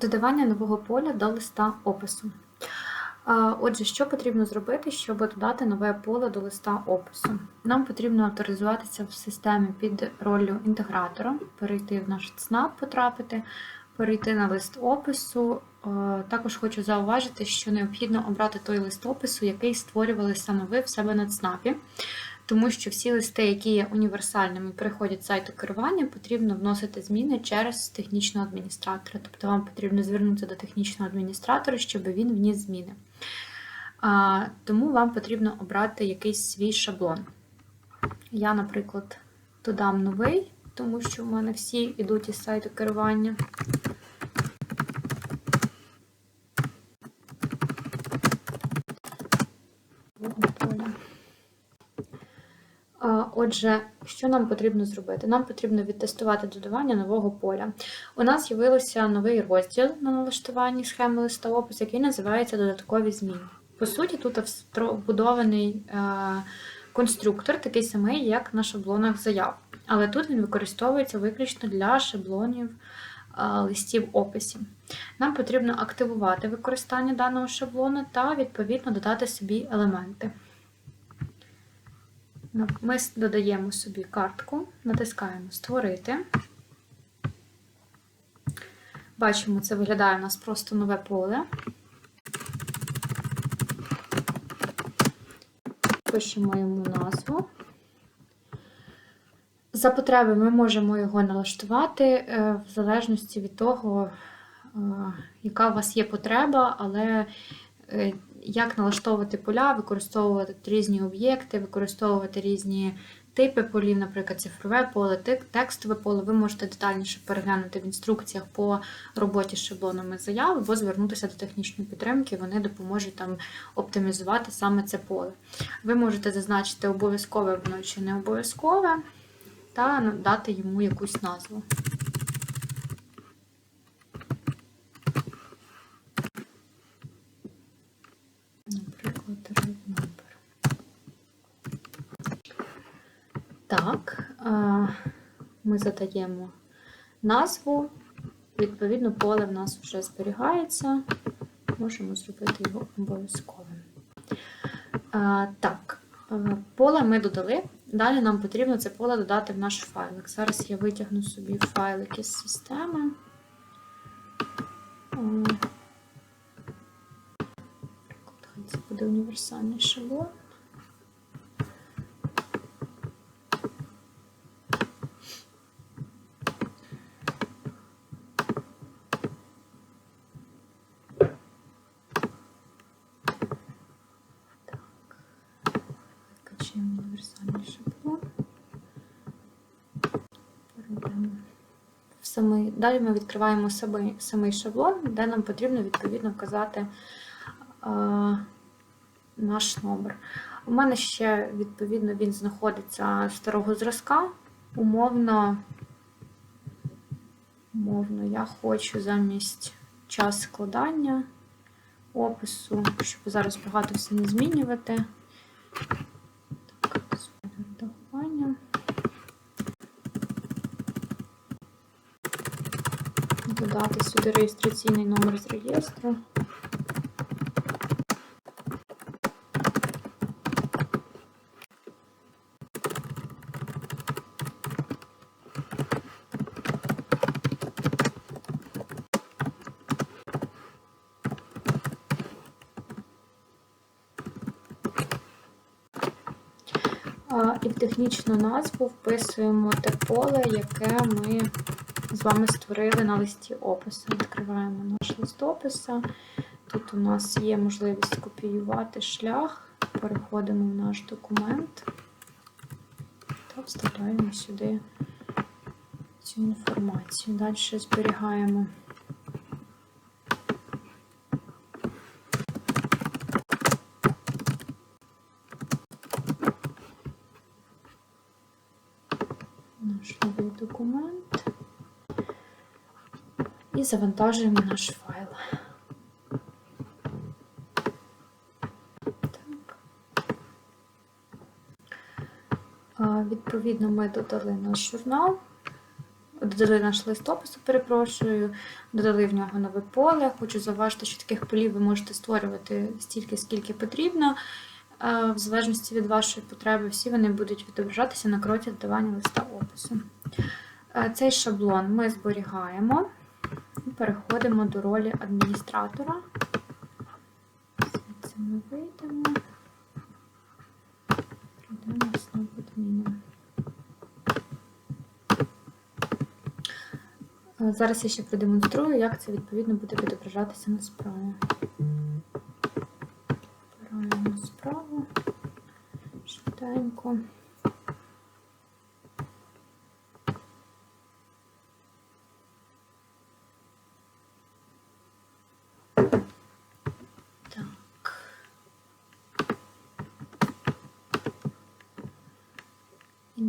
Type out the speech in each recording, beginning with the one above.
Додавання нового поля до листа опису. Отже, що потрібно зробити, щоб додати нове поле до листа опису? Нам потрібно авторизуватися в системі під роллю інтегратора, перейти в наш ЦНАП, потрапити, перейти на лист опису. Також хочу зауважити, що необхідно обрати той лист опису, який створювали саме ви в себе на ЦНАПі. Тому що всі листи, які є універсальними, переходять з сайту керування, потрібно вносити зміни через технічного адміністратора. Тобто вам потрібно звернутися до технічного адміністратора, щоб він вніс зміни. Тому вам потрібно обрати якийсь свій шаблон. Я, наприклад, додам новий, тому що в мене всі йдуть із сайту керування. Поля. А, Отже, що нам потрібно зробити? Нам потрібно відтестувати додавання нового поля. У нас з'явився новий розділ на налаштуванні схеми листопис, який називається Додаткові зміни. По суті, тут вбудований е, конструктор, такий самий, як на шаблонах заяв. Але тут він використовується виключно для шаблонів е, листів описів. Нам потрібно активувати використання даного шаблону та, відповідно, додати собі елементи. Ми додаємо собі картку, натискаємо Створити. Бачимо, це виглядає у нас просто нове поле. Пишемо йому назву. За потреби ми можемо його налаштувати е, в залежності від того, е, яка у вас є потреба, але як налаштовувати поля, використовувати різні об'єкти, використовувати різні типи полів, наприклад, цифрове поле, текстове поле. Ви можете детальніше переглянути в інструкціях по роботі з шаблонами заяв, або звернутися до технічної підтримки, вони допоможуть там оптимізувати саме це поле. Ви можете зазначити, обов'язкове воно чи не обов'язкове, та дати йому якусь назву. Так, ми задаємо назву, відповідно, поле в нас вже зберігається, можемо зробити його обов'язковим. Так, поле ми додали. Далі нам потрібно це поле додати в наш файлик. Зараз я витягну собі файлик із системи. Це буде універсальний шаблон. Перейдемо в самий. Далі ми відкриваємо самий, самий шаблон, де нам потрібно відповідно вказати а, наш номер. У мене ще, відповідно, він знаходиться старого зразка. Умовно, умовно, я хочу замість час складання опису, щоб зараз багато все не змінювати. Додати сюди реєстраційний номер з реєстру. І в технічну назву вписуємо те поле, яке ми з вами створили на листі опису. Відкриваємо наш лист опису. Тут у нас є можливість копіювати шлях, переходимо в наш документ та вставляємо сюди цю інформацію. Далі зберігаємо. наш новий документ і завантажуємо наш файл. Так. Відповідно, ми додали наш журнал. додали наш лист опису, перепрошую, додали в нього нове поле. Хочу зауважити, що таких полів ви можете створювати стільки, скільки потрібно. В залежності від вашої потреби, всі вони будуть відображатися на кроті додавання листа опису. Цей шаблон ми зберігаємо переходимо до ролі адміністратора. Звідси ми вийдемо. Прийдемо знову адміном. Е, Зараз я ще продемонструю, як це відповідно буде відображатися на справі. Обираємо справу швиденько.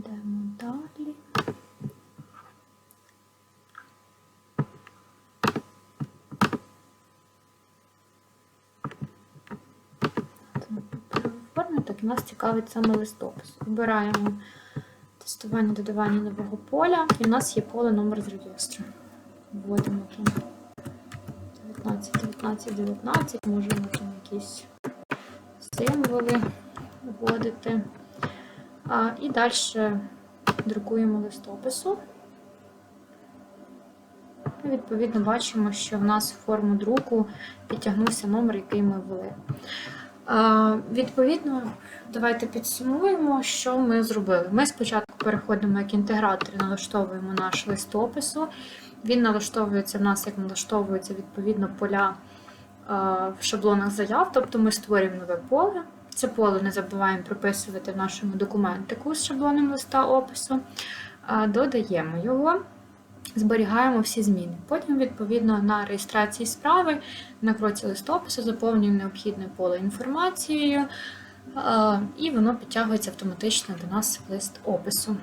Ідемо далі. Так нас цікавить саме листопис. Обираємо тестування додавання нового поля, і в нас є поле номер з реєстру. Вводимо там 19, 19, 19, можемо там якісь символи вводити. І далі друкуємо листопису. І відповідно бачимо, що в нас в форму друку підтягнувся номер, який ми ввели. Відповідно, давайте підсумуємо, що ми зробили. Ми спочатку переходимо як інтегратор і налаштовуємо наш лист опису. Він налаштовується в нас, як налаштовуються відповідно поля в шаблонах заяв, тобто ми створюємо нове поле. Це поле не забуваємо прописувати в нашому документику з шаблоном листа опису. Додаємо його. Зберігаємо всі зміни. Потім, відповідно, на реєстрації справи на кроці листопису заповнюємо необхідне поле інформацією, і воно підтягується автоматично до нас в лист опису.